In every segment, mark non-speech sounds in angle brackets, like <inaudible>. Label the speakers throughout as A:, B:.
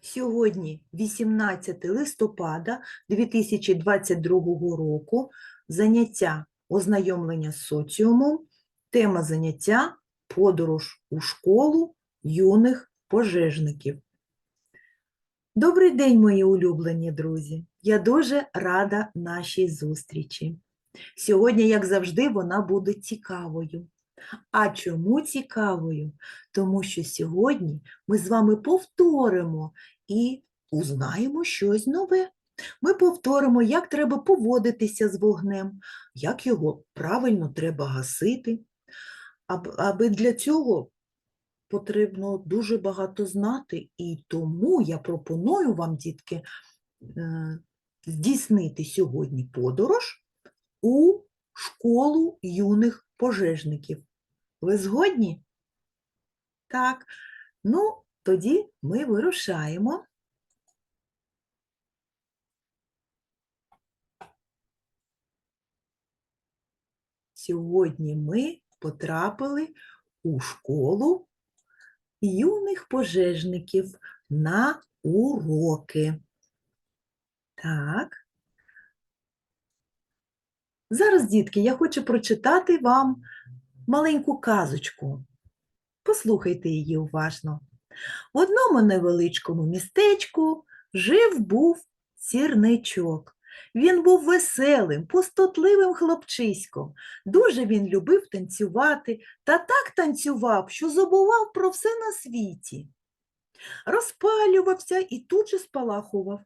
A: Сьогодні 18 листопада 2022 року. Заняття ознайомлення з соціумом. Тема заняття подорож у школу юних пожежників. Добрий день, мої улюблені друзі! Я дуже рада нашій зустрічі. Сьогодні, як завжди, вона буде цікавою. А чому цікавою? Тому що сьогодні ми з вами повторимо і узнаємо щось нове. Ми повторимо, як треба поводитися з вогнем, як його правильно треба гасити. Аби для цього потрібно дуже багато знати, і тому я пропоную вам, дітки, е, здійснити сьогодні подорож у школу юних пожежників. Ви згодні? Так. Ну, тоді ми вирушаємо. Сьогодні ми потрапили у школу юних пожежників на уроки. Так. Зараз, дітки, я хочу прочитати вам маленьку казочку. Послухайте її уважно. В одному невеличкому містечку жив був сірничок. Він був веселим, пустотливим хлопчиськом. Дуже він любив танцювати та так танцював, що забував про все на світі. Розпалювався і тут же спалахував.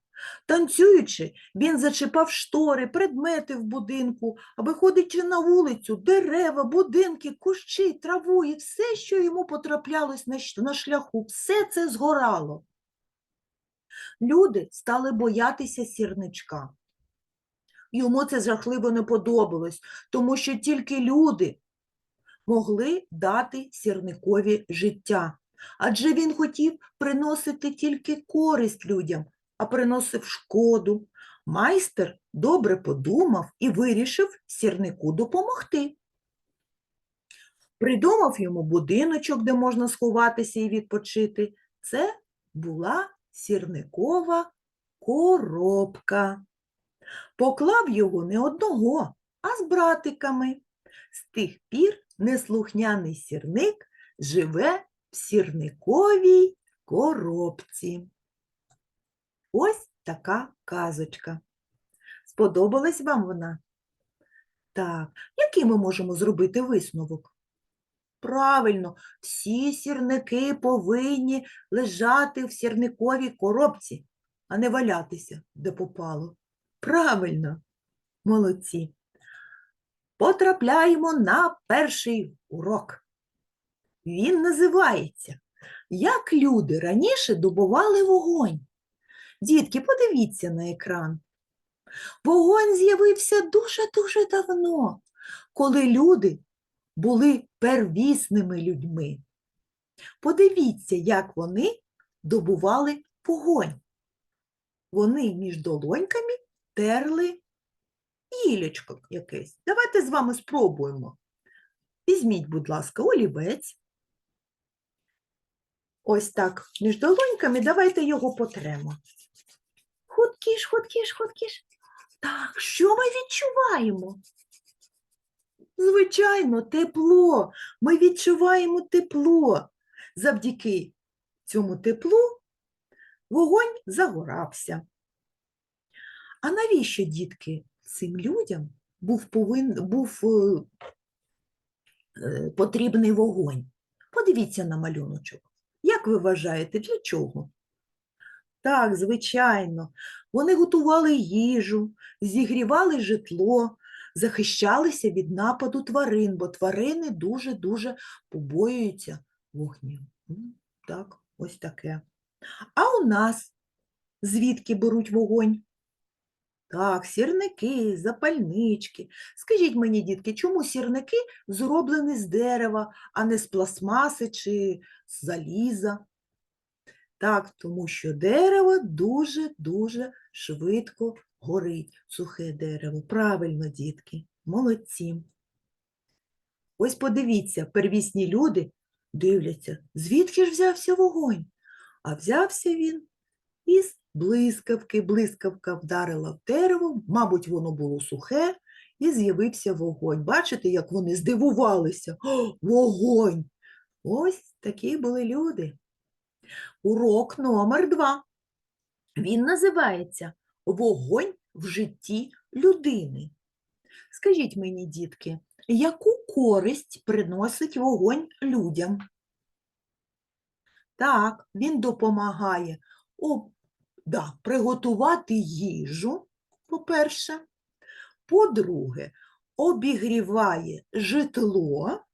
A: Танцюючи, він зачіпав штори, предмети в будинку, а виходячи на вулицю, дерева, будинки, кущі, траву і все, що йому потраплялось на шляху, все це згорало. Люди стали боятися сірничка. Йому це жахливо не подобалось, тому що тільки люди могли дати сірникові життя. Адже він хотів приносити тільки користь людям, а приносив шкоду. Майстер добре подумав і вирішив сірнику допомогти. Придумав йому будиночок, де можна сховатися і відпочити. Це була сірникова коробка. Поклав його не одного, а з братиками. З тих пір неслухняний сірник живе в сірниковій коробці. Ось така казочка. Сподобалась вам вона? Так, який ми можемо зробити висновок? Правильно, всі сірники повинні лежати в сірниковій коробці, а не валятися, де попало. Правильно, молодці. Потрапляємо на перший урок. Він називається Як люди раніше добували вогонь. Дітки, подивіться на екран. Вогонь з'явився дуже-дуже давно, коли люди були первісними людьми. Подивіться, як вони добували вогонь. Вони між долоньками терли гілечко якесь. Давайте з вами спробуємо. Візьміть, будь ласка, олівець. Ось так, між долоньками, давайте його потремо. Хуткіш, хуткіш, хуткіш. Так, що ми відчуваємо? Звичайно, тепло. Ми відчуваємо тепло. Завдяки цьому теплу вогонь загорався. А навіщо, дітки, цим людям був, повин... був е, потрібний вогонь? Подивіться на малюночок. Як ви вважаєте, для чого? Так, звичайно, вони готували їжу, зігрівали житло, захищалися від нападу тварин, бо тварини дуже-дуже побоюються вогню. Так, ось таке. А у нас звідки беруть вогонь? Так, сірники, запальнички. Скажіть мені, дітки, чому сірники зроблені з дерева, а не з пластмаси чи з заліза? Так, тому що дерево дуже-дуже швидко горить, сухе дерево. Правильно, дітки, молодці. Ось подивіться, первісні люди дивляться, звідки ж взявся вогонь? А взявся він із блискавки. Блискавка вдарила в дерево, мабуть, воно було сухе, і з'явився вогонь. Бачите, як вони здивувалися? О, вогонь! Ось такі були люди. Урок номер два. Він називається Вогонь в житті людини. Скажіть мені, дітки, яку користь приносить вогонь людям? Так, він допомагає о, да, приготувати їжу, по-перше. По-друге, обігріває житло.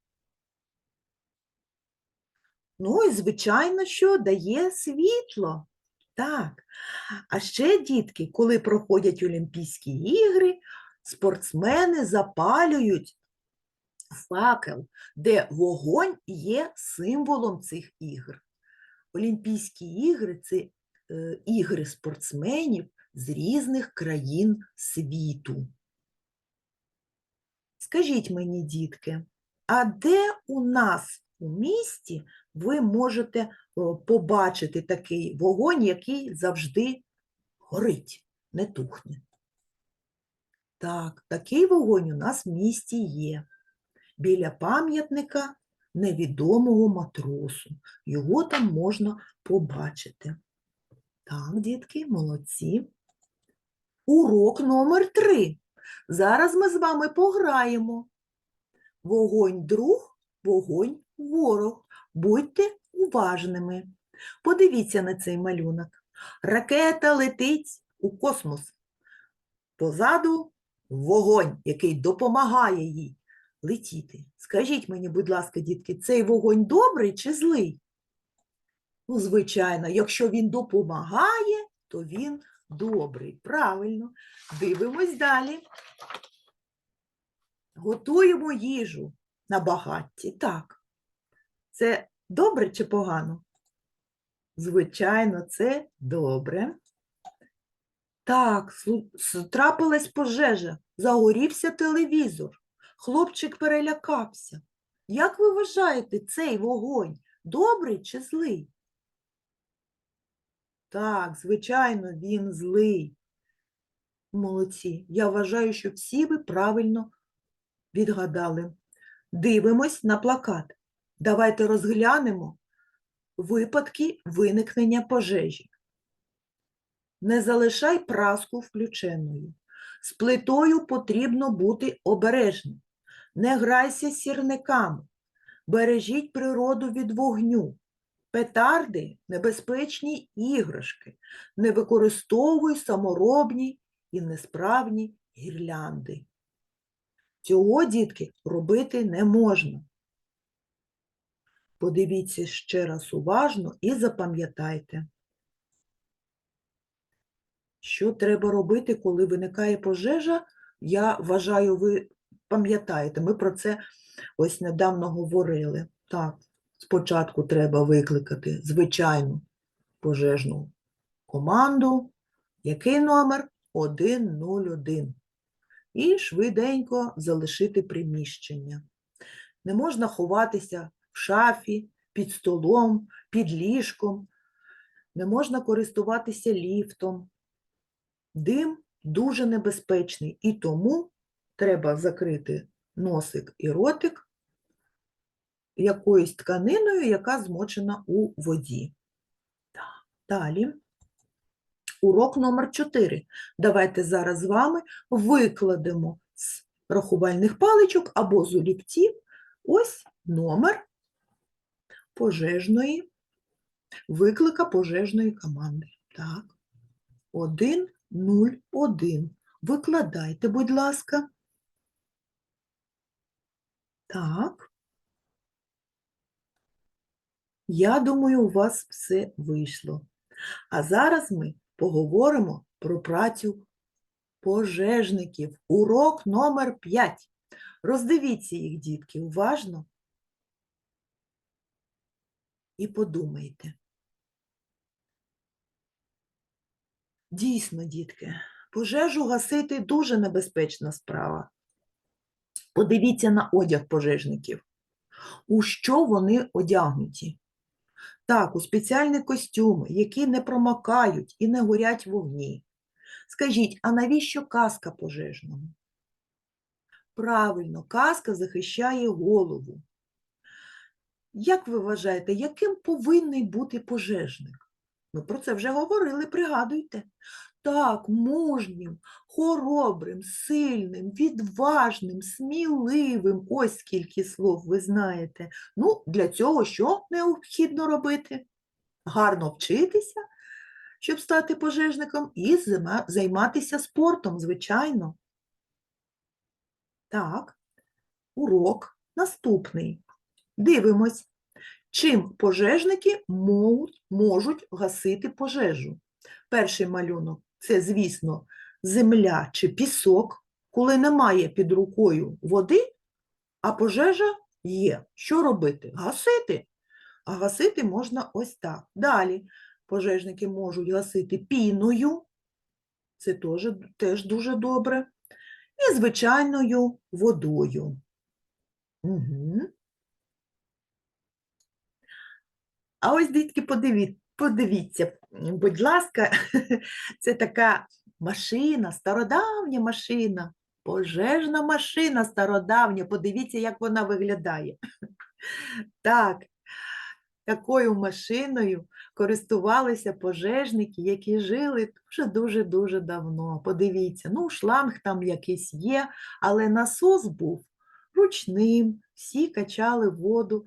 A: Ну і, звичайно, що дає світло. Так. А ще, дітки, коли проходять Олімпійські ігри, спортсмени запалюють факел, де вогонь є символом цих ігр. Олімпійські ігри це е, ігри спортсменів з різних країн світу. Скажіть мені, дітки, а де у нас у місті ви можете побачити такий вогонь, який завжди горить, не тухне? Так, такий вогонь у нас в місті є. Біля пам'ятника невідомого матросу. Його там можна побачити. Так, дітки, молодці. Урок номер три. Зараз ми з вами пограємо. Вогонь друг, вогонь ворог. Будьте уважними. Подивіться на цей малюнок. Ракета летить у космос. Позаду вогонь, який допомагає їй летіти. Скажіть мені, будь ласка, дітки, цей вогонь добрий чи злий? Ну, звичайно, якщо він допомагає, то він добрий. Правильно. Дивимось далі. Готуємо їжу на багатті. Так. Це добре чи погано? Звичайно, це добре. Так, трапилась пожежа, загорівся телевізор. Хлопчик перелякався. Як ви вважаєте, цей вогонь добрий чи злий? Так, звичайно, він злий. Молодці. Я вважаю, що всі ви правильно відгадали. Дивимось на плакат. Давайте розглянемо випадки виникнення пожежі. Не залишай праску включеною. З плитою потрібно бути обережним. Не грайся сірниками. Бережіть природу від вогню. Петарди небезпечні іграшки. Не використовуй саморобні і несправні гірлянди. Цього, дітки, робити не можна. Подивіться ще раз уважно і запам'ятайте. Що треба робити, коли виникає пожежа? Я вважаю, ви пам'ятаєте, ми про це ось недавно говорили. Так, спочатку треба викликати звичайну пожежну команду. Який номер? 101. І швиденько залишити приміщення. Не можна ховатися в шафі, під столом, під ліжком. Не можна користуватися ліфтом. Дим дуже небезпечний, і тому треба закрити носик і ротик якоюсь тканиною, яка змочена у воді. Далі. Урок номер 4. Давайте зараз з вами викладемо з рахувальних паличок або з олівців ось номер пожежної, виклика пожежної команди. Так. 1, 0, 1. Викладайте, будь ласка. Так. Я думаю, у вас все вийшло. А зараз ми поговоримо про працю пожежників. Урок номер 5. Роздивіться їх, дітки, уважно. І подумайте. Дійсно, дітки, пожежу гасити дуже небезпечна справа. Подивіться на одяг пожежників. У що вони одягнуті? Так, у спеціальні костюми, які не промокають і не горять вогні. Скажіть, а навіщо каска пожежному? Правильно, каска захищає голову. Як ви вважаєте, яким повинний бути пожежник? Ми про це вже говорили, пригадуйте. Так, мужнім, хоробрим, сильним, відважним, сміливим. Ось скільки слов ви знаєте. Ну, для цього що необхідно робити? Гарно вчитися, щоб стати пожежником, і займатися спортом, звичайно. Так, урок наступний. Дивимось, чим пожежники можуть, гасити пожежу. Перший малюнок це, звісно, земля чи пісок, коли немає під рукою води, а пожежа є. Що робити? Гасити. А гасити можна ось так. Далі пожежники можуть гасити піною, це теж, теж дуже добре, і звичайною водою. Угу. А ось, дітки, подиві- подивіться, будь ласка, <laughs> це така машина, стародавня машина, пожежна машина стародавня. Подивіться, як вона виглядає. <laughs> Так, такою машиною користувалися пожежники, які жили дуже-дуже-дуже давно. Подивіться, ну, шланг там якийсь є, але насос був ручним, всі качали воду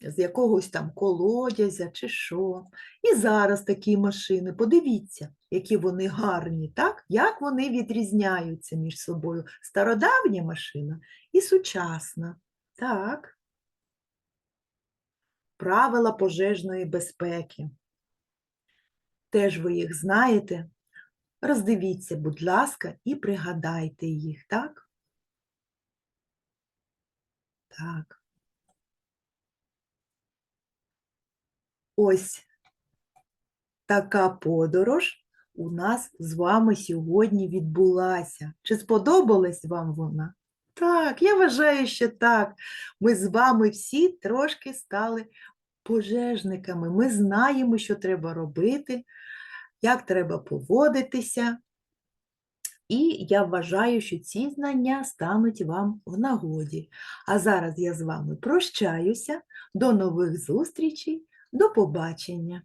A: з якогось там колодязя чи що. І зараз такі машини, подивіться, які вони гарні, так? Як вони відрізняються між собою. Стародавня машина і сучасна. Так. Правила пожежної безпеки. Теж ви їх знаєте. Роздивіться, будь ласка, і пригадайте їх, так? Так. Ось така подорож у нас з вами сьогодні відбулася. Чи сподобалась вам вона? Так, я вважаю, що так. Ми з вами всі трошки стали пожежниками. Ми знаємо, що треба робити, як треба поводитися. І я вважаю, що ці знання стануть вам в нагоді. А зараз я з вами прощаюся. До нових зустрічей, до побачення!